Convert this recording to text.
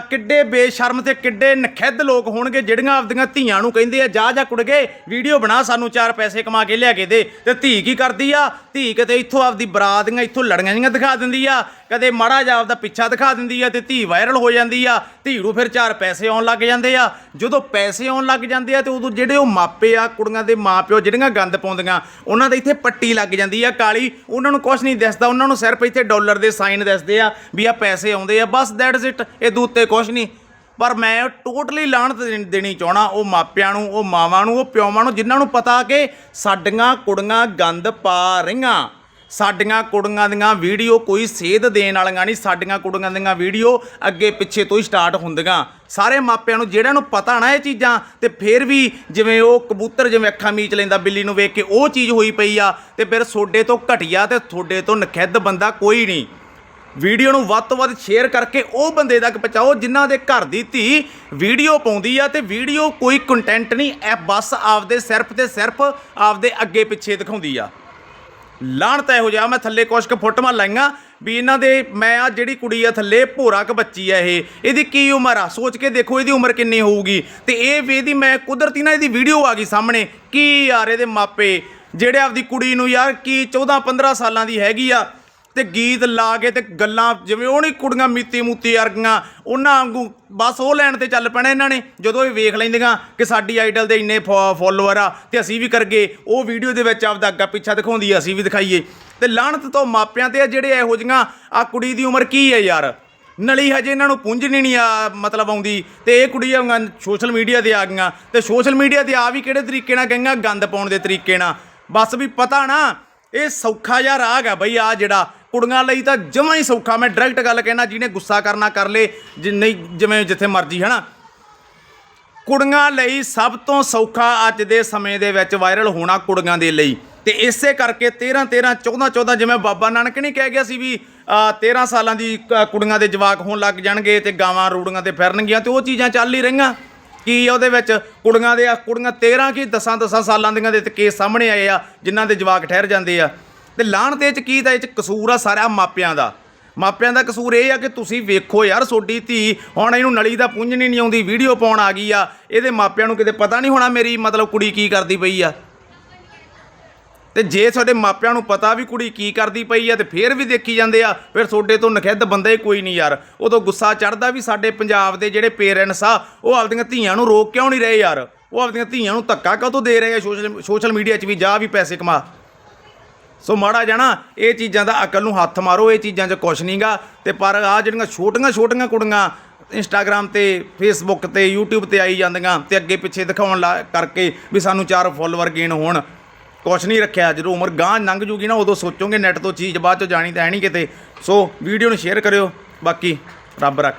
ਕਿੱਡੇ ਬੇਸ਼ਰਮ ਤੇ ਕਿੱਡੇ ਨਖਿੱਧ ਲੋਕ ਹੋਣਗੇ ਜਿਹੜੀਆਂ ਆਪਦੀਆਂ ਧੀਆਂ ਨੂੰ ਕਹਿੰਦੇ ਆ, ਜਾ ਜਾ ਕੁੜਗੇ, ਵੀਡੀਓ ਬਣਾ ਸਾਨੂੰ, ਚਾਰ ਪੈਸੇ ਕਮਾ ਕੇ ਲਿਆ ਕੇ ਦੇ। ਤੇ ਧੀ ਕੀ ਕਰਦੀ ਆ? ਧੀ ਕਿਤੇ ਇੱਥੋਂ ਆਪਦੀ ਬਰਾਤ ਦੀਆਂ ਇੱਥੋਂ ਲੜੀਆਂ ਜੀਆਂ ਦਿਖਾ ਦਿੰਦੀ ਆ। ਕਦੇ ਮਾੜਾ ਜਿਹਾ ਆਪਦਾ ਪਿੱਛਾ ਦਿਖਾ ਦਿੰਦੀ ਆ ਤੇ ਧੀ ਵਾਇਰਲ ਹੋ ਜਾਂਦੀ ਆ। ਧੀ ਨੂੰ ਫਿਰ ਚਾਰ ਪੈਸੇ ਆਉਣ ਲੱਗ ਜਾਂਦੇ ਆ। ਜਦੋਂ ਪੈਸੇ ਆਉਣ ਲੱਗ ਜਾਂਦੇ ਆ ਤੇ ਉਦੋਂ ਜਿਹੜੇ ਉਹ ਮਾਪੇ ਆ, ਕੁੜੀਆਂ ਦੇ ਮਾਪਿਓ ਜਿਹੜੀਆਂ ਗੰਦ ਪਾਉਂਦੀਆਂ, ਉਹਨਾਂ ਦੇ ਇੱਥੇ ਪੱਟੀ ਲੱਗ ਜਾਂਦੀ ਆ ਕਾਲੀ। ਉਹਨਾਂ ਨੂੰ ਕੁਝ ਨਹੀਂ ਦਿਸਦਾ, ਉਹਨਾਂ ਨੂੰ ਸਿਰਫ ਇੱਥੇ ਡਾਲਰ ਦੇ ਸਾਈਨ ਦਿਸਦੇ ਆ ਵੀ ਆ ਪੈਸੇ ਆਉਂਦੇ ਆ। ਬਸ ਦੈਟਸ ਇਟ ਇਹ ਦੂਤੇ ਕੁਝ ਨਹੀਂ। ਪਰ ਮੈਂ ਟੋਟਲੀ ਲਾਹਣ ਦੇਣੀ ਚਾਹਣਾ ਉਹ ਮਾਪਿਆਂ ਨੂੰ, ਉਹ ਮਾਵਾਂ ਨੂੰ, ਉਹ ਪਿਓਵਾਂ ਨੂੰ, ਜਿਨ੍ਹਾਂ ਨੂੰ ਪਤਾ ਕਿ ਸਾਡੀਆਂ ਕੁੜੀਆਂ ਗੰਦ ਪਾ ਰਹੀਆਂ। ਸਾਡੀਆਂ ਕੁੜੀਆਂ ਦੀਆਂ ਵੀਡੀਓ ਕੋਈ ਸੇਧ ਦੇਣ ਵਾਲੀਆਂ ਨਹੀਂ। ਸਾਡੀਆਂ ਕੁੜੀਆਂ ਦੀਆਂ ਵੀਡੀਓ ਅੱਗੇ ਪਿੱਛੇ ਤੋਂ ਹੀ ਸਟਾਰਟ ਹੁੰਦੀਆਂ। ਸਾਰੇ ਮਾਪਿਆਂ ਨੂੰ, ਜਿਹੜਿਆਂ ਨੂੰ ਪਤਾ ਨਾ ਇਹ ਚੀਜ਼ਾਂ, ਤੇ ਫਿਰ ਵੀ ਜਿਵੇਂ ਉਹ ਕਬੂਤਰ, ਜਿਵੇਂ ਅੱਖਾਂ ਮੀਚ ਲੈਂਦਾ ਬਿੱਲੀ ਨੂੰ ਵੇਖ ਕੇ, ਉਹ ਚੀਜ਼ ਹੋਈ ਪਈ ਆ। ਤੇ ਫਿਰ ਸੋਡੇ ਤੋਂ ਘਟਿਆ ਤੇ ਤੁਹਾਡੇ ਤੋਂ ਨਖਿੱਧ ਬੰਦਾ ਕੋਈ ਨਹੀਂ। ਵੀਡੀਓ ਨੂੰ ਵੱਧ ਤੋਂ ਵੱਧ ਸ਼ੇਅਰ ਕਰਕੇ ਉਹ ਬੰਦੇ ਤੱਕ ਪਹੁੰਚਾਓ ਜਿਨ੍ਹਾਂ ਦੇ ਘਰ ਦੀ ਧੀ ਵੀਡੀਓ ਪਾਉਂਦੀ ਆ ਤੇ ਵੀਡੀਓ ਕੋਈ ਕੰਟੈਂਟ ਨਹੀਂ ਐ ਬਸ ਆਪਦੇ ਸਿਰਫ ਤੇ ਸਿਰਫ ਆਪਦੇ ਅੱਗੇ ਪਿੱਛੇ ਦਿਖਾਉਂਦੀ ਆ। ਲਾਹਣਤ ਇਹੋ ਜਿਹਾ, ਮੈਂ ਥੱਲੇ ਕੁਛ ਕੁ ਫੋਟੋਆਂ ਲਾਈਆਂ ਵੀ ਇਹਨਾਂ ਦੇ, ਮੈਂ ਆ ਜਿਹੜੀ ਕੁੜੀ ਆ ਥੱਲੇ ਭੋਰਾ ਕ ਬੱਚੀ ਆ ਇਹ, ਇਹਦੀ ਕੀ ਉਮਰ ਆ? ਸੋਚ ਕੇ ਦੇਖੋ ਇਹਦੀ ਉਮਰ ਕਿੰਨੀ ਹੋਊਗੀ। ਤੇ ਇਹ ਵੀ ਇਹਦੀ ਮੈਂ ਕੁਦਰਤੀ ਨਾ ਇਹਦੀ ਵੀਡੀਓ ਆ ਗਈ ਸਾਹਮਣੇ, ਕੀ ਯਾਰ ਇਹਦੇ ਮਾਪੇ, ਜਿਹੜੇ ਆਪਦੀ ਕੁੜੀ ਨੂੰ ਯਾਰ ਕੀ 14 15 ਸਾਲਾਂ ਦੀ ਹੈਗੀ ਆ ਤੇ ਗੀਤ ਲਾ ਕੇ ਤੇ ਗੱਲਾਂ, ਜਿਵੇਂ ਉਹ ਨਹੀਂ ਕੁੜੀਆਂ ਮੀਤੀ ਮੂਤੀ ਵਰਗੀਆਂ, ਉਹਨਾਂ ਵਾਂਗੂ ਬਸ ਉਹ ਲੈਣ ਤੇ ਚੱਲ ਪੈਣਾ ਇਹਨਾਂ ਨੇ। ਜਦੋਂ ਇਹ ਵੇਖ ਲੈਂਦੀਆਂ ਕਿ ਸਾਡੀ ਆਈਡਲ ਦੇ ਇੰਨੇ ਫੋਲੋਅਰ ਆ ਤੇ ਅਸੀਂ ਵੀ ਕਰਗੇ ਉਹ ਵੀਡੀਓ ਦੇ ਵਿੱਚ ਆਪਦਾ ਅੱਗਾ ਪਿੱਛਾ ਦਿਖਾਉਂਦੀ ਆ, ਅਸੀਂ ਵੀ ਦਿਖਾਈਏ। ਤੇ ਲਾਹਣਤ ਤੋਂ ਮਾਪਿਆਂ ਤੇ ਜਿਹੜੇ ਇਹੋ ਜਿਹੀਆਂ, ਆ ਕੁੜੀ ਦੀ ਉਮਰ ਕੀ ਹੈ ਯਾਰ? ਨਲੀ ਹਜੇ ਇਹਨਾਂ ਨੂੰ ਪੁੰਝਣੀ ਨਹੀਂ ਆ ਮਤਲਬ ਆਉਂਦੀ। ਤੇ ਇਹ ਕੁੜੀਆਂ ਸੋਸ਼ਲ ਮੀਡੀਆ ਤੇ ਆ ਗਈਆਂ। ਤੇ ਸੋਸ਼ਲ ਮੀਡੀਆ ਤੇ ਆ ਵੀ ਕਿਹੜੇ ਤਰੀਕੇ ਨਾਲ ਗਈਆਂ, ਗੰਦ ਪਾਉਣ ਦੇ ਤਰੀਕੇ ਨਾਲ। ਬਸ ਵੀ ਪਤਾ ਨਾ, ਇਹ ਸੌਖਾ ਜਿਹਾ ਰਾਗ ਆ ਬਈ ਆ ਜਿਹੜਾ। ਕੁੜੀਆਂ ਲਈ ਤਾਂ ਜਮਾਂ ਹੀ ਸੌਖਾ। ਮੈਂ ਡਾਇਰੈਕਟ ਗੱਲ ਕਹਿਣਾ ਜਿਹਨੇ ਗੁੱਸਾ ਕਰਨਾ ਕਰ ਲੇ ਜੇ ਨਹੀਂ ਜਿਵੇਂ ਜਿੱਥੇ ਮਰਜ਼ੀ ਹਨਾ? ਕੁੜੀਆਂ ਲਈ ਸਭ ਤੋਂ ਸੌਖਾ ਅੱਜ ਦੇ ਸਮੇਂ ਦੇ ਵਿੱਚ ਵਾਇਰਲ ਹੋਣਾ ਕੁੜੀਆਂ ਦੇ ਲਈ। ਤੇ ਇਸੇ ਕਰਕੇ 13 13 14 14 ਜਿਵੇਂ ਬਾਬਾ ਨਾਨਕ ਨਹੀਂ ਕਹਿ ਗਿਆ ਸੀ ਵੀ ਅਹ, 13 ਸਾਲਾਂ ਦੀ ਕ- ਕੁੜੀਆਂ ਦੇ ਜਵਾਕ ਹੋਣ ਲੱਗ ਜਾਣਗੇ ਤੇ ਗਾਵਾਂ ਰੂੜੀਆਂ ਤੇ ਫਿਰਨਗੀਆਂ ਤੇ ਉਹ ਚੀਜ਼ਾਂ ਚੱਲ ਹੀ ਰਹੀਆਂ। ਕੀ ਉਹਦੇ ਵਿੱਚ ਕੁੜੀਆਂ ਦੇ ਕੁੜੀਆਂ 13 ਕੀ 10 10 ਸਾਲਾਂ ਦੀਆਂ ਦੇ ਕੇਸ ਸਾਹਮਣੇ ਆਏ ਆ ਜਿਨ੍ਹਾਂ ਦੇ ਜਵਾਕ ਠਹਿਰ ਜਾਂਦੇ ਆ। ਤੇ ਲਾਹਣ ਦੇ ਚ ਕੀ ਤਾਂ ਇਹ ਚ ਕਸੂਰ ਆ ਸਾਰਾ ਮਾਪਿਆਂ ਦਾ। ਮਾਪਿਆਂ ਦਾ ਕਸੂਰ ਇਹ ਆ ਕਿ ਤੁਸੀਂ ਵੇਖੋ ਯਾਰ ਸੋਡੀ ਧੀ, ਹੁਣ ਇਹਨੂੰ ਨਲੀ ਦਾ ਪੁੰਝਣੀ ਨਹੀਂ ਆਉਂਦੀ ਵੀਡੀਓ ਪਾਉਣ ਆ ਗਈ ਆ। ਇਹਦੇ ਮਾਪਿਆਂ ਨੂੰ ਕਿਤੇ ਪਤਾ ਨਹੀਂ ਹੋਣਾ ਮੇਰੀ ਮਤਲਬ ਕੁੜੀ ਕੀ ਕਰਦੀ ਪਈ ਆ। ਤੇ ਜੇ ਤੁਹਾਡੇ ਮਾਪਿਆਂ ਨੂੰ ਪਤਾ ਵੀ ਕੁੜੀ ਕੀ ਕਰਦੀ ਪਈ ਆ ਤੇ ਫੇਰ ਵੀ ਦੇਖੀ ਜਾਂਦੇ ਆ, ਫਿਰ ਤੁਹਾਡੇ ਤੋਂ ਨਖਿੱਧ ਬੰਦਾ ਹੀ ਕੋਈ ਨਹੀਂ ਯਾਰ। ਉਦੋਂ ਗੁੱਸਾ ਚੜਦਾ ਵੀ ਸਾਡੇ ਪੰਜਾਬ ਦੇ ਜਿਹੜੇ ਪੇਰੈਂਟਸ ਆ, ਉਹ ਆਪਦੀਆਂ ਧੀਆਂ ਨੂੰ ਰੋਕ ਕਿਉਂ ਨਹੀਂ ਰਹੇ ਯਾਰ? ਉਹ ਆਪਦੀਆਂ ਧੀਆਂ ਨੂੰ ਧੱਕਾ ਕਾਹਤੋਂ ਦੇ ਰਹੇ ਆ ਸੋਸ਼ਲ ਸੋਸ਼ਲ ਮੀਡੀਆ 'ਚ ਵੀ ਜਾ ਵੀ ਪੈਸੇ ਕਮਾ। ਸੋ ਮਾੜਾ ਜਾਣਾ ਇਹ ਚੀਜ਼ਾਂ ਦਾ ਅਕਲ ਨੂੰ ਹੱਥ ਮਾਰੋ, ਇਹ ਚੀਜ਼ਾਂ 'ਚ ਕੁਛ ਨਹੀਂਗਾ ਤੇ ਪਰ ਆ ਜਿਹੜੀਆਂ ਛੋਟੀਆਂ ਛੋਟੀਆਂ ਕੁੜੀਆਂ ਇੰਸਟਾਗ੍ਰam ਤੇ ਫੇਸਬੁੱਕ ਤੇ, YouTube ਤੇ ਆਈ ਜਾਂਦੀਆਂ ਤੇ ਅੱਗੇ ਪਿੱਛੇ ਦਿਖਾਉਣ ਲਾ- ਕਰਕੇ ਵੀ ਸਾਨੂੰ ਚਾਰ ਫੋਲੋਅਰ ਗੇਨ ਹੋਣ, ਕੁਛ ਨਹੀਂ ਰੱਖਿਆ। ਜਦੋਂ ਉਮਰ ਗਾਂ ਲੰਘ ਜੂਗੀ ਨਾ, ਉਦੋਂ ਸੋਚੋਗੇ ਨੈਟ ਤੋਂ ਚੀਜ਼ ਬਾਅਦ ਚੋਂ ਜਾਣੀ ਤਾਂ ਹੈ ਨਹੀਂ ਕਿਤੇ। ਸੋ ਵੀਡੀਓ ਨੂੰ ਸ਼ੇਅਰ ਕਰਿਓ, ਬਾਕੀ ਰੱਬ ਰੱਖਾ।